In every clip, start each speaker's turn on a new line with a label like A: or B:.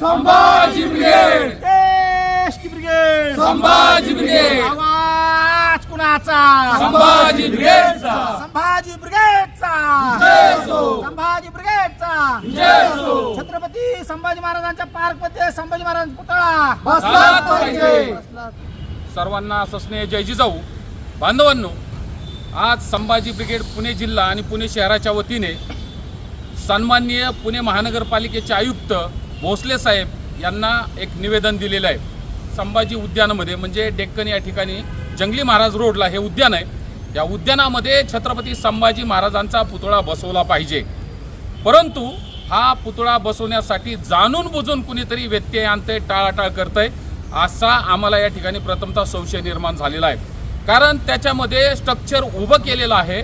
A: Sambhaji brigade.
B: देश की brigade.
A: Sambhaji brigade.
B: आवाज कुणाचा?
A: संभाजी ब्रिगेडचा.
B: संभाजी ब्रिगेडचा. संभाजी ब्रिगेडचा. छत्रपती संभाजी महाराजांच्या पार्कमध्ये संभाजी महाराज पुतळा.
A: बसलाच पाहिजे.
C: सर्वांना सस्नेह जय जिजाऊ. बांधवांनो आज संभाजी ब्रिगेड पुणे जिल्हा आणि पुणे शहराच्या वतीने सन्माननीय पुणे महानगरपालिकेचे आयुक्त भोसले साहेब यांना एक निवेदन दिलेलं आहे. संभाजी उद्यानामध्ये म्हणजे डेक्कन या ठिकाणी जंगली महाराज रोडला हे उद्यान आहे. या उद्यानामध्ये छत्रपती संभाजी महाराजांचा पुतळा बसवला पाहिजे. परंतु हा पुतळा बसवण्यासाठी जाणून बुजून कुणीतरी व्यत्यय आणतंय टाळाटाळ करतंय असा आम्हाला या ठिकाणी प्रथमतः संशय निर्माण झालेला आहे. कारण त्याच्यामध्ये स्ट्रक्चर उभं केलेलं आहे.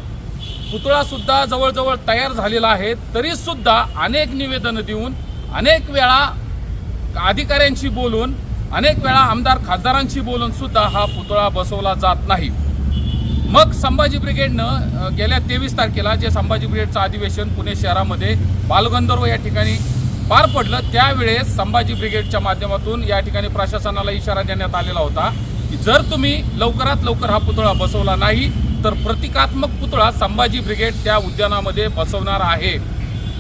C: पुतळासुद्धा जवळजवळ तयार झालेला आहे. तरीसुद्धा अनेक निवेदनं देऊन अनेक वेळा अधिकाऱ्यांशी बोलून अनेक वेळा आमदार खासदारांशी बोलून सुद्धा हा पुतळा बसवला जात नाही. मग संभाजी ब्रिगेडनं गेल्या तेवीस तारखेला जे संभाजी ब्रिगेडचं अधिवेशन पुणे शहरामध्ये बालगंधर्व या ठिकाणी पार पडलं त्यावेळेस संभाजी ब्रिगेडच्या माध्यमातून या ठिकाणी प्रशासनाला इशारा देण्यात आलेला होता की जर तुम्ही लवकरात लवकर हा पुतळा बसवला नाही तर प्रतिकात्मक पुतळा संभाजी ब्रिगेड त्या उद्यानामध्ये बसवणार आहे.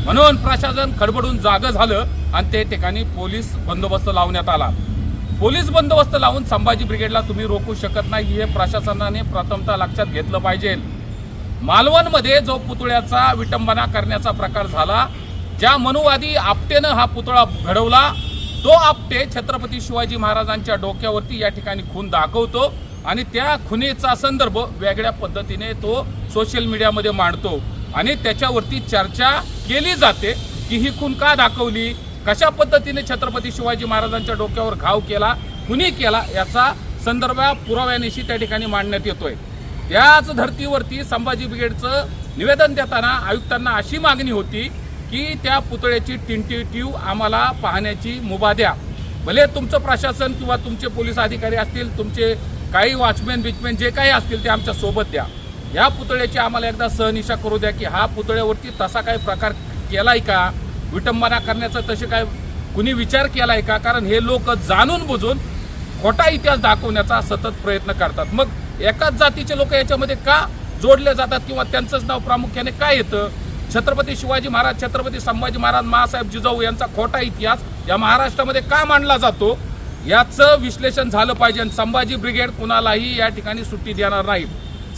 C: म्हणून प्रशासन खडबडून जागं झालं आणि ते ठिकाणी पोलीस बंदोबस्त लावण्यात आला. पोलीस बंदोबस्त लावून संभाजी ब्रिगेडला तुम्ही रोखू शकत नाही हे प्रशासनाने प्रथमतः लक्षात घेतलं पाहिजे. मालवणमध्ये जो पुतळ्याचा विटंबना करण्याचा प्रकार झाला ज्या मनुवादी आपटेनं हा पुतळा घडवला तो आपटे छत्रपती शिवाजी महाराजांच्या डोक्यावरती या ठिकाणी खून दाखवतो आणि त्या खुनेचा संदर्भ वेगळ्या पद्धतीने तो सोशल मीडियामध्ये मांडतो. आणि त्याच्यावरती चर्चा केली जाते की ही खून का दाखवली कशा पद्धतीने छत्रपती शिवाजी महाराजांच्या डोक्यावर घाव केला कुणी केला याचा संदर्भ पुराव्यानिशी त्या ठिकाणी मांडण्यात येतोय. त्याच धर्तीवरती संभाजी ब्रिगेडचं निवेदन देताना आयुक्तांना अशी मागणी होती की त्या पुतळ्याची टिंटिटिव्ह आम्हाला पाहण्याची मुभा द्या. भले तुमचं प्रशासन किंवा तुमचे पोलीस अधिकारी असतील तुमचे काही वॉचमॅन बिचमॅन जे काही असतील ते आमच्यासोबत द्या. या पुतळ्याची आम्हाला एकदा सहनिशा करू द्या की हा पुतळ्यावरती तसा काही प्रकार केलाय का? विटंबना करण्याचा तसे काय कुणी विचार केलाय का? कारण हे लोक जाणून बुजून खोटा इतिहास दाखवण्याचा सतत प्रयत्न करतात. मग एकाच जातीचे लोक याच्यामध्ये का जोडले जातात किंवा त्यांचंच नाव प्रामुख्याने काय येतं? छत्रपती शिवाजी महाराज छत्रपती संभाजी महाराज महासाहेब जिजाऊ यांचा खोटा इतिहास या महाराष्ट्रामध्ये का मांडला जातो? याचं विश्लेषण झालं पाहिजे आणि संभाजी ब्रिगेड कुणालाही या ठिकाणी सुट्टी देणार नाही.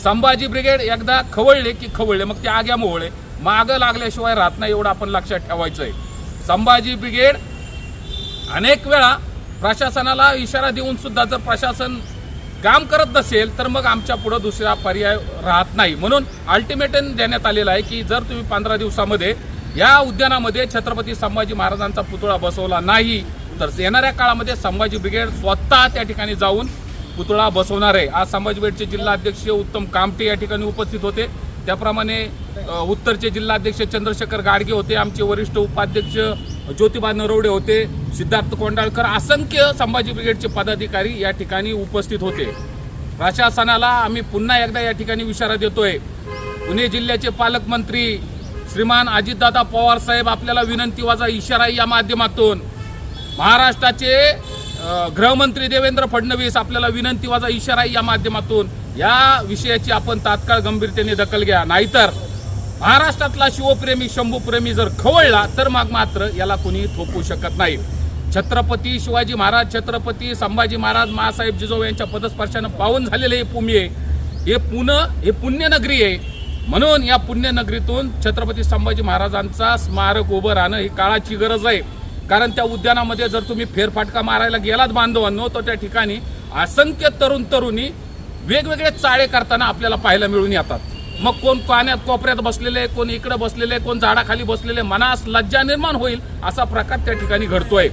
C: संभाजी ब्रिगेड एकदा खवळले की खवळले मग ते आग्या मोहळे. मागं लागल्याशिवाय राहत नाही एवढं आपण लक्षात ठेवायचं आहे संभाजी ब्रिगेड अनेक वेळा प्रशासनाला इशारा देऊन सुद्धा जर प्रशासन काम करत नसेल तर मग आमच्या पुढं दुसरा पर्याय राहत नाही. म्हणून अल्टिमेटम देण्यात आलेलं आहे की जर तुम्ही पंधरा दिवसामध्ये या उद्यानामध्ये छत्रपती संभाजी महाराजांचा पुतळा बसवला नाही तर येणाऱ्या काळामध्ये संभाजी ब्रिगेड स्वतः त्या ठिकाणी जाऊन पुतळा बसवणार आहे आज संभाजी जिल्हा जिल्हाध्यक्ष उत्तम कामटे या ठिकाणी उपस्थित होते. त्याप्रमाणे उत्तरचे जिल्हाध्यक्ष चंद्रशेखर गाडगे होते आमचे वरिष्ठ उपाध्यक्ष ज्योतिबा नरवडे होते सिद्धार्थ कोंडाळकर असंख्य संभाजी ब्रिगेडचे पदाधिकारी या ठिकाणी उपस्थित होते. प्रशासनाला आम्ही पुन्हा एकदा या ठिकाणी इशारा देतोय. पुणे जिल्ह्याचे पालकमंत्री श्रीमान अजितदादा पवार साहेब आपल्याला विनंतीवाचा इशारा या माध्यमातून. महाराष्ट्राचे गृहमंत्री देवेंद्र फडणवीस आपल्याला विनंतीवाचा इशारा आहे या माध्यमातून या विषयाची आपण तात्काळ गंभीरतेने दखल घ्या. नाहीतर महाराष्ट्रातला शिवप्रेमी शंभूप्रेमी जर खवळला तर मग मात्र याला कोणी थोपू शकत नाही. छत्रपती शिवाजी महाराज छत्रपती संभाजी महाराज महासाहेब जिजाऊ यांच्या पदस्पर्शानं पावन झालेले हे भूमी आहे हे पुणे हे पुण्यनगरी आहे. म्हणून या पुण्यनगरीतून छत्रपती संभाजी महाराजांचा स्मारक उभं राहणं ही काळाची गरज आहे. कारण त्या उद्यानामध्ये जर तुम्ही फेरफाटका मारायला गेलात बांधवांनो तर त्या ठिकाणी असंख्य तरुण तरुणी वेगवेगळे चाळे करताना आपल्याला पाहायला मिळून येतात. मग कोण पाण्यात कोपऱ्यात बसलेले कोण इकडे बसलेले कोण झाडाखाली बसलेले मनास लज्जा निर्माण होईल असा प्रकार त्या ठिकाणी घडतोय.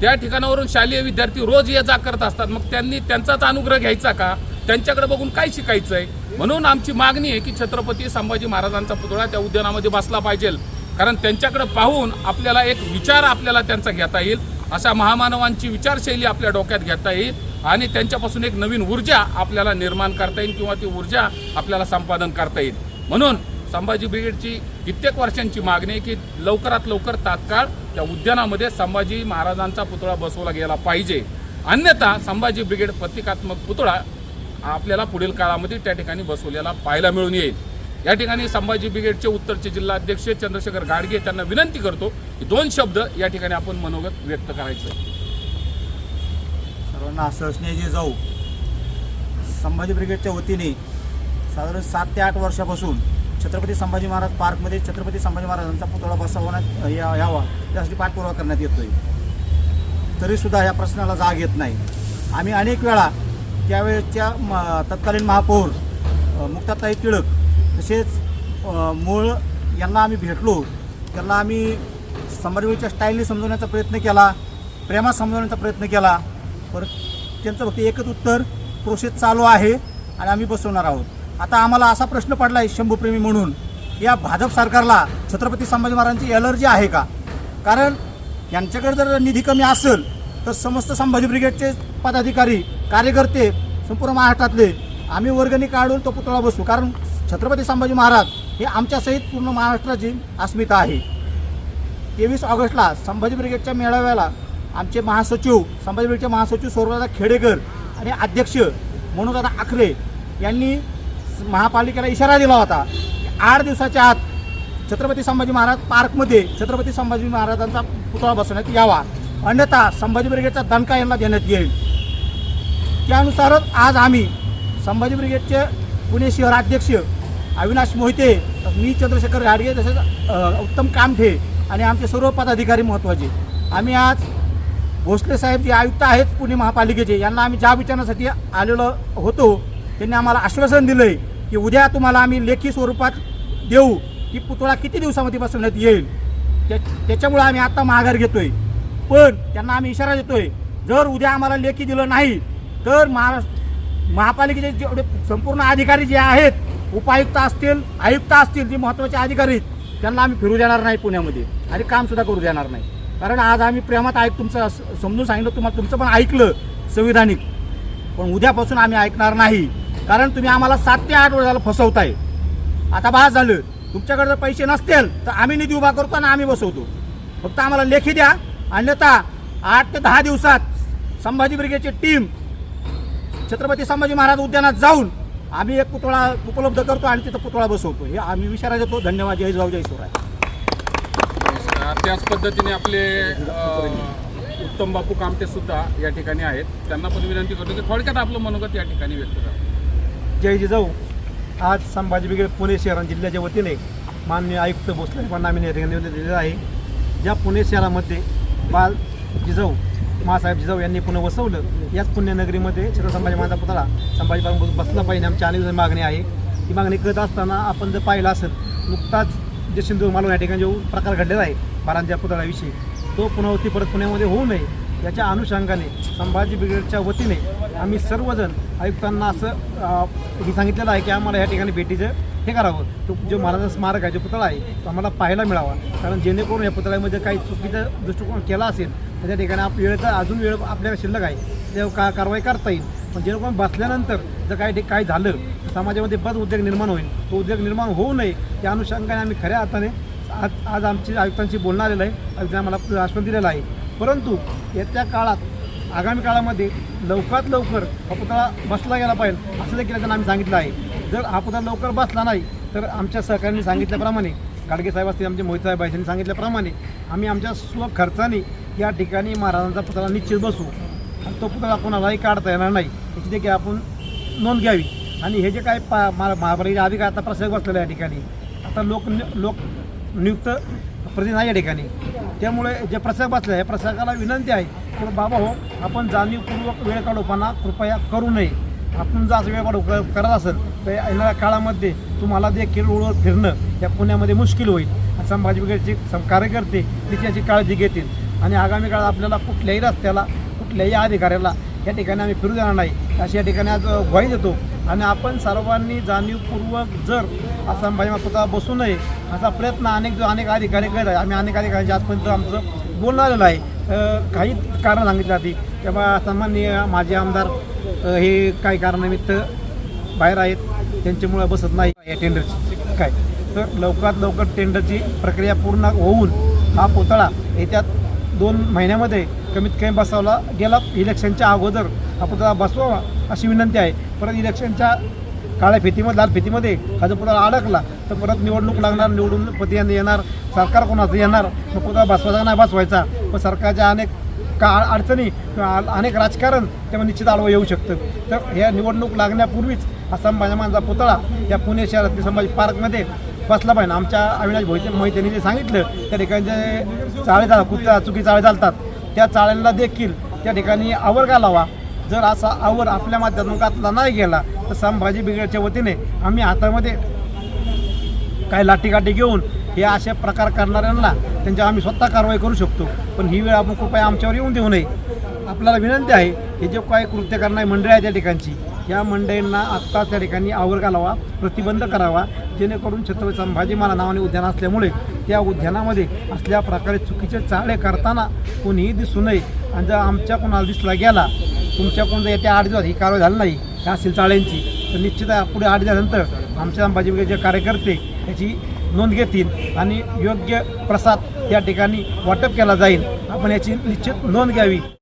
C: त्या ठिकाणावरून शालेय विद्यार्थी रोज ये जा करत असतात. मग त्यांनी त्यांचाच अनुग्रह घ्यायचा का? त्यांच्याकडे बघून काय शिकायचं आहे म्हणून आमची मागणी आहे की छत्रपती संभाजी महाराजांचा पुतळा त्या उद्यानामध्ये बसला पाहिजे. कारण त्यांच्याकडे पाहून आपल्याला एक विचार आपल्याला त्यांचा घेता येईल अशा महामानवांची विचारशैली आपल्या डोक्यात घेता येईल आणि त्यांच्यापासून एक नवीन ऊर्जा आपल्याला निर्माण करता येईल किंवा ती ऊर्जा आपल्याला संपादन करता येईल. म्हणून संभाजी ब्रिगेडची कित्येक वर्षांची मागणी की लवकरात लवकर तात्काळ त्या उद्यानामध्ये संभाजी महाराजांचा पुतळा बसवला गेला पाहिजे. अन्यथा संभाजी ब्रिगेड प्रतिकात्मक पुतळा आपल्याला पुढील काळामध्ये त्या ठिकाणी बसवलेला पाहायला मिळून येईल. या ठिकाणी संभाजी ब्रिगेडचे उत्तरचे जिल्हा अध्यक्ष चंद्रशेखर गाडगे त्यांना विनंती करतो की दोन शब्द या ठिकाणी आपण मनोगत व्यक्त करायचं
D: सर्वांना सहसनेजी जाऊ. संभाजी ब्रिगेडच्या वतीने साधारण सात ते आठ वर्षापासून छत्रपती संभाजी महाराज पार्कमध्ये छत्रपती संभाजी महाराजांचा पुतळा बसवण्यात या- यावा त्यासाठी पाठपुरावा करण्यात येतोय. तरीसुद्धा या प्रश्नाला जाग येत नाही. आम्ही अनेक वेळा त्यावेळेच्या म- तत्कालीन महापौर मुक्ताताई टिळक तसेच मूळ यांना आम्ही भेटलो. त्यांना आम्ही संभाजीच्या स्टाईलने समजवण्याचा प्रयत्न केला प्रेमात समजवण्याचा प्रयत्न केला. परत त्यांचं फक्त एकच उत्तर प्रोसेस चालू आहे आणि आम्ही बसवणार आहोत. आता आम्हाला असा प्रश्न पडला आहे शंभूप्रेमी म्हणून या भाजप सरकारला छत्रपती संभाजी महाराजांची एलर्जी आहे का? कारण यांच्याकडे जर निधी कमी असेल तर समस्त संभाजी ब्रिगेडचे पदाधिकारी कार्यकर्ते संपूर्ण महाराष्ट्रातले आम्ही वर्गणी काढून तो पुतळा बसू कारण छत्रपती संभाजी महाराज हे आमच्यासहित पूर्ण महाराष्ट्राची अस्मिता आहे. तेवीस ऑगस्टला संभाजी ब्रिगेडच्या मेळाव्याला आमचे महासचिव संभाजी ब्रिगेडचे महासचिव सौरदादा खेडेकर आणि अध्यक्ष मनोजदादा आखरे यांनी महापालिकेला इशारा दिला होता की आठ दिवसाच्या आत छत्रपती संभाजी महाराज पार्कमध्ये छत्रपती संभाजी महाराजांचा पुतळा बसवण्यात यावा. अन्यथा संभाजी ब्रिगेडचा दणका यांना देण्यात येईल. त्यानुसारच आज आम्ही संभाजी ब्रिगेडचे पुणे शहराध्यक्ष अविनाश मोहिते मी चंद्रशेखर राडगे तसेच उत्तम कामठे आणि आमचे सर्व पदाधिकारी महत्त्वाचे आम्ही आज भोसले साहेब जे आयुक्त आहेत पुणे महापालिकेचे यांना आम्ही ज्या विचारण्यासाठी आलेलो होतो त्यांनी आम्हाला आश्वासन दिलं आहे की उद्या तुम्हाला आम्ही लेखी स्वरूपात देऊ की पुतळा किती दिवसामध्ये बसवण्यात येईल. त्या त्याच्यामुळं आम्ही आत्ता माघार घेतोय. पण त्यांना आम्ही इशारा देतोय जर उद्या आम्हाला लेखी दिलं नाही तर महाराष्ट्र महापालिकेचे जेवढे संपूर्ण अधिकारी जे आहेत उपायुक्त असतील आयुक्त असतील जे महत्त्वाचे अधिकारी आहेत त्यांना आम्ही फिरू देणार नाही पुण्यामध्ये आणि कामसुद्धा करू देणार नाही. कारण आज आम्ही प्रेमात ऐक तुमचं समजून सांगितलं तुम्हाला तुमचं पण ऐकलं संविधानिक. पण उद्यापासून आम्ही ऐकणार नाही. कारण तुम्ही आम्हाला सात ते आठ वर्षाला फसवताय. आता बाहेर झालं. तुमच्याकडे जर पैसे नसतील तर आम्ही निधी उभा करतो आणि आम्ही बसवतो. फक्त आम्हाला लेखी द्या. अन्यथा आठ ते दहा दिवसात संभाजी ब्रिगेडची टीम छत्रपती संभाजी महाराज उद्यानात जाऊन आम्ही एक पुतळा उपलब्ध करतो आणि तिथं पुतळा बसवतो. हे आम्ही विचारा देतो धन्यवाद जय जाऊ जय शिवराय.
C: त्याच पद्धतीने आपले उत्तम बापू कामते सुद्धा या ठिकाणी आहेत. त्यांना पण विनंती करतो की थोडक्यात आपलं मनोगत या ठिकाणी व्यक्त करा.
E: जय जिजाऊ आज संभाजी ब्रिगेड पुणे शहर आणि जिल्ह्याच्या वतीने माननीय आयुक्त भोसले साहेबांना आम्ही निवेदन दिलेलं आहे. ज्या पुणे शहरामध्ये बाल जिजाऊ मासाहेब जिजाऊ यांनी पुन्हा वसवलं. याच पुण्यनगरीमध्ये छत्र संभाजी महाराज पुतळा संभाजी पार्क बसला पाहिजे आमची अनेक मागणी आहे. ही मागणी करत असताना आपण जर पाहिलं असेल नुकताच जे सिंधू मालवण या ठिकाणी जो प्रकार घडलेला आहे बारांच्या पुतळ्याविषयी तो पुनरावृत्ती परत पुण्यामध्ये होऊ नये. याच्या अनुषंगाने संभाजी ब्रिगेडच्या वतीने आम्ही सर्वजण आयुक्तांना असं हे सांगितलेलं आहे की आम्हाला या ठिकाणी भेटीचं हे करावं. तो जो महाराजा स्मारक आहे जो पुतळा आहे तो आम्हाला पाहायला मिळावा. कारण जेणेकरून या पुतळ्यामध्ये काही चुकीचा दृष्टिकोन केला असेल त्या ठिकाणी आप वेळ तर अजून वेळ आपल्याला शिल्लक आहे. ते का कारवाई करता येईल. पण जेणेकरून बसल्यानंतर जर काही ठीक काही झालं समाजामध्ये बस उद्योग निर्माण होईल. तो उद्योग निर्माण होऊ नये त्या अनुषंगाने आम्ही खऱ्या अर्थाने आज आज आमची आयुक्तांशी बोलणं आलेलं आहे. आयुक्तांना मला आश्वासन दिलेलं आहे. परंतु येत्या काळात आगामी काळामध्ये लवकरात लवकर हा पुतळा बसला गेला पाहिजे असं देखील त्यांना आम्ही सांगितलं आहे. जर हा पुतळा लवकर बसला नाही तर आमच्या सहकाऱ्यांनी सांगितल्याप्रमाणे गाडगे साहेब असतील आमचे मोहित साहेब आहेत यांनी सांगितल्याप्रमाणे आम्ही आमच्या स्वखर्चाने या ठिकाणी महाराजांचा पुतळा निश्चित बसू. आणि तो पुतळा कोणालाही काढता येणार नाही. याची देखील आपण नोंद घ्यावी. आणि हे जे काय पा मा महापालिकेचे अधिकार आता प्रसंग बसलेला या ठिकाणी. आता लोक लोक नियुक्त प्रतिनिधी आहे या ठिकाणी. त्यामुळे जे प्रसंग बसले आहे प्रसंगाला विनंती आहे की बाबा हो आपण जाणीवपूर्वक वेळ काढूपणा कृपया करू नये. आपण जर असं वेळ काढू करत असेल तर येणाऱ्या काळामध्ये तुम्हाला देखील ओळख फिरणं या पुण्यामध्ये मुश्किल होईल. संभाजी ब्रिगेडचे कार्यकर्ते तिथे याची काळजी घेतील. आणि आगामी काळात आपल्याला कुठल्याही रस्त्याला कुठल्याही अधिकाऱ्याला या ठिकाणी आम्ही फिरू देणार नाही. अशी या ठिकाणी आज ग्वाही देतो. आणि आपण सर्वांनी जाणीवपूर्वक जर असा संभाजी बसू नये असा प्रयत्न अनेक जो अनेक अधिकारी करत आहे आम्ही अनेक अधिकाऱ्यांच्या आजपर्यंत आमचं बोलणं आलेलं आहे. काही कारण सांगितली जाते तेव्हा सामान्य माझे आमदार हे काही कारणानिमित्त बाहेर आहेत. त्यांच्यामुळे बसत नाही. या टेंडरची काय? तर लवकरात लवकर टेंडरची प्रक्रिया पूर्ण होऊन हा पुतळा येत्या दोन महिन्यामध्ये कमीत कमी बसवला गेला. इलेक्शनच्या अगोदर हा पुतळा बसवावा अशी विनंती आहे. परत इलेक्शनच्या काळ्या फितीमध्ये लाल फितीमध्ये हा जर पुतळा अडकला तर परत निवडणूक लागणार निवडून पती येणार सरकार कोणाचं येणार? मग पुतळा बसवायचा नाही बसवायचा. पण सरकारच्या अनेक का अडचणी अनेक राजकारण त्यामुळे निश्चित आडवं येऊ शकतं. तर ह्या निवडणूक लागण्यापूर्वीच हा संभाजी पुतळा. या पुणे शहरातील संभाजी पार्कमध्ये बसला पाहिजे. आमच्या अविनाश भोईते मोहितेने जे सांगितलं त्या ठिकाणी जे चाळे चाल कुत्रा चुकी चाळे चालतात त्या चाळ्यांना देखील त्या ठिकाणी आवर घालावा. जर असा आवर आपल्या माध्यमातून घातला नाही गेला तर संभाजी ब्रिगेडच्या वतीने आम्ही हातामध्ये काही लाठीकाठी घेऊन हे असे प्रकार करणाऱ्यांना त्यांच्या आम्ही स्वतः कारवाई करू शकतो. पण ही वेळ आपण कृपया आमच्यावर येऊन देऊ नये. आपल्याला विनंती आहे हे जे काही कृत्य करणारी मंडळी आहे त्या ठिकाणची या मंडळींना आत्ताच त्या ठिकाणी आवर घालावा प्रतिबंध करावा जेणेकरून छत्रपती संभाजी महाराज नावाने उद्यान असल्यामुळे त्या उद्यानामध्ये असल्या प्रकारे चुकीचे चाळे करताना कोणीही दिसू नये. आणि जर आमच्या कोणाला दिसला गेला तुमच्याकडून जर येत्या आठ दिवस ही कारवाई झाली नाही ह्या असेल चाळ्यांची तर निश्चित पुढे आठ दिवसानंतर आमच्या संभाजी जे कार्यकर्ते याची नोंद घेतील आणि योग्य प्रसाद त्या ठिकाणी वाटप केला जाईल. आपण याची निश्चित नोंद घ्यावी.